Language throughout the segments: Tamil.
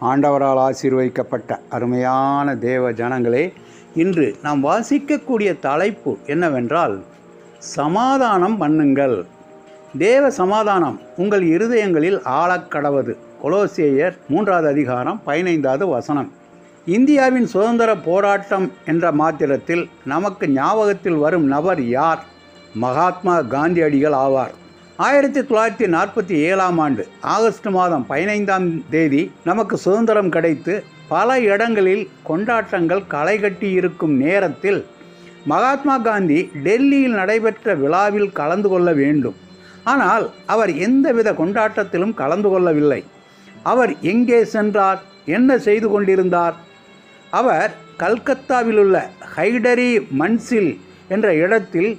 ஆண்டவரால் ஆசீர்வதிக்கப்பட்ட அருமையான தேவ ஜனங்களே இன்று நாம் வாசிக்கக்கூடிய தலைப்பு என்னவென்றால் சமாதானம் பண்ணுங்கள். தேவ சமாதானம் உங்கள் இருதயங்களில் ஆழக்கடவது. கொலோசியர் மூன்றாவது அதிகாரம் பதினைந்தாவது வசனம். இந்தியாவின் சுதந்திர போராட்டம் என்ற மாத்திரத்தில் நமக்கு ஞாபகத்தில் வரும் நபர் யார்? மகாத்மா காந்தியடிகள் ஆவார். ஆயிரத்தி தொள்ளாயிரத்தி நாற்பத்தி ஏழாம் ஆண்டு ஆகஸ்ட் மாதம் பதினைந்தாம் தேதி நமக்கு சுதந்திரம் கிடைத்து பல இடங்களில் கொண்டாட்டங்கள் களை கட்டி இருக்கும் நேரத்தில் மகாத்மா காந்தி டெல்லியில் நடைபெற்ற விழாவில் கலந்து கொள்ள வேண்டும். ஆனால் அவர் எந்தவித கொண்டாட்டத்திலும் கலந்து கொள்ளவில்லை. அவர் எங்கே சென்றார்? என்ன செய்து கொண்டிருந்தார்? அவர் கல்கத்தாவில் உள்ள ஹைடரி மன்சில் என்ற இடத்தில்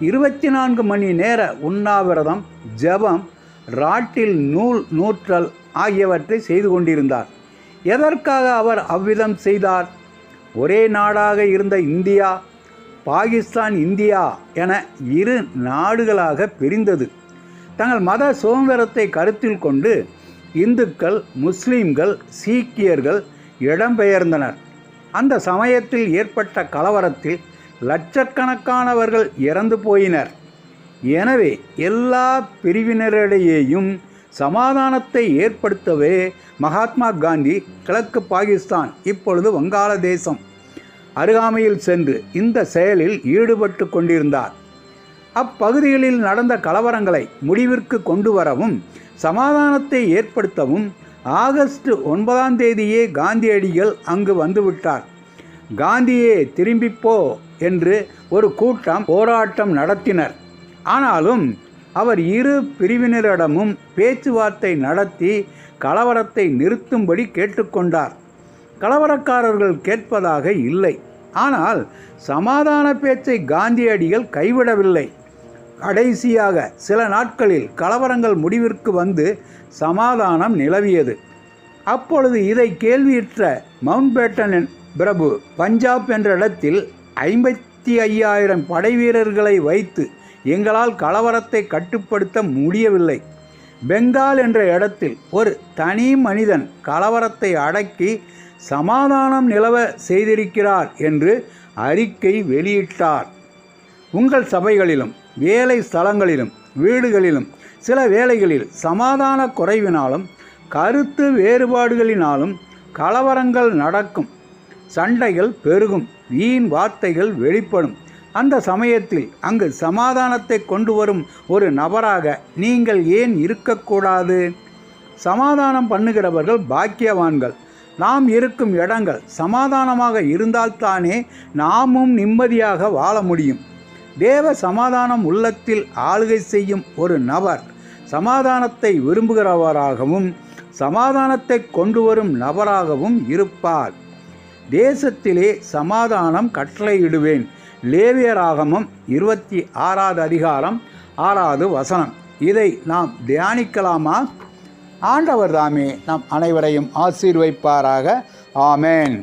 இருபத்தி நான்கு மணி நேர உண்ணாவிரதம் ஜெபம் ராட்டில் நூல் நூற்றல் ஆகியவற்றை செய்து கொண்டிருந்தார். எதற்காக அவர் அவ்விதம் செய்தார்? ஒரே நாடாக இருந்த இந்தியா பாகிஸ்தான் இந்தியா என இரு நாடுகளாக பிரிந்தது. தங்கள் மத சுதந்திரத்தை கருத்தில் கொண்டு இந்துக்கள் முஸ்லீம்கள் சீக்கியர்கள் இடம்பெயர்ந்தனர். அந்த சமயத்தில் ஏற்பட்ட கலவரத்தில் லட்சக்கணக்கானவர்கள் இறந்து போயினர். எனவே எல்லா பிரிவினரிடையேயும் சமாதானத்தை ஏற்படுத்தவே மகாத்மா காந்தி கிழக்கு பாகிஸ்தான் இப்பொழுது வங்காளதேசம் அருகாமையில் சென்று இந்த செயலில் ஈடுபட்டு கொண்டிருந்தார். அப்பகுதிகளில் நடந்த கலவரங்களை முடிவிற்கு கொண்டு வரவும் சமாதானத்தை ஏற்படுத்தவும் ஆகஸ்ட் ஒன்பதாம் தேதியே காந்தியடிகள் அங்கு வந்துவிட்டார் காந்தியே திரும்பிப்போ என்று ஒரு கூட்டம் போராட்டம் நடத்தினர். ஆனாலும் அவர் இரு பிரிவினரிடமும் பேச்சுவார்த்தை நடத்தி கலவரத்தை நிறுத்தும்படி கேட்டுக்கொண்டார். கலவரக்காரர்கள் கேட்பதாக இல்லை. ஆனால் சமாதான பேச்சை காந்தியடிகள் கைவிடவில்லை. கடைசியாக சில நாட்களில் கலவரங்கள் முடிவிற்கு வந்து சமாதானம் நிலவியது. அப்பொழுது இதை கேள்வியுற்ற மவுண்ட்பேட்டன் பிரபு பஞ்சாப் என்ற இடத்தில் ஐம்பத்தி ஐயாயிரம் படை வீரர்களை வைத்து எங்களால் கலவரத்தை கட்டுப்படுத்த முடியவில்லை. பெங்கால் என்ற இடத்தில் ஒரு தனி மனிதன் கலவரத்தை அடக்கி சமாதானம் நிலவ செய்திருக்கிறார் என்று அறிக்கை வெளியிட்டார். உங்கள் சபைகளிலும் வேலை ஸ்தலங்களிலும் வீடுகளிலும் சில வேளைகளில் சமாதான குறைவினாலும் கருத்து வேறுபாடுகளினாலும் கலவரங்கள் நடக்கும். சண்டைகள் பெருகும் வீண் வார்த்தைகள் வெளிப்படும். அந்த சமயத்தில் அங்கு சமாதானத்தை கொண்டு வரும் ஒரு நபராக நீங்கள் ஏன் இருக்கக்கூடாது? சமாதானம் பண்ணுகிறவர்கள் பாக்கியவான்கள். நாம் இருக்கும் இடங்கள் சமாதானமாக இருந்தால்தானே நாமும் நிம்மதியாக வாழ முடியும். தேவ சமாதானம் உள்ளத்தில் ஆளுகை செய்யும் ஒரு நபர் சமாதானத்தை விரும்புகிறவராகவும் சமாதானத்தை கொண்டு வரும் நபராகவும் இருப்பார். தேசத்திலே சமாதானம் கட்டளையிடுவேன். லேவியராகமம் இருபத்தி ஆறாவது அதிகாரம் ஆறாவது வசனம். இதை நாம் தியானிக்கலாமா? ஆண்டவர் தாமே நம் அனைவரையும் ஆசீர்வைப்பாராக. ஆமேன்.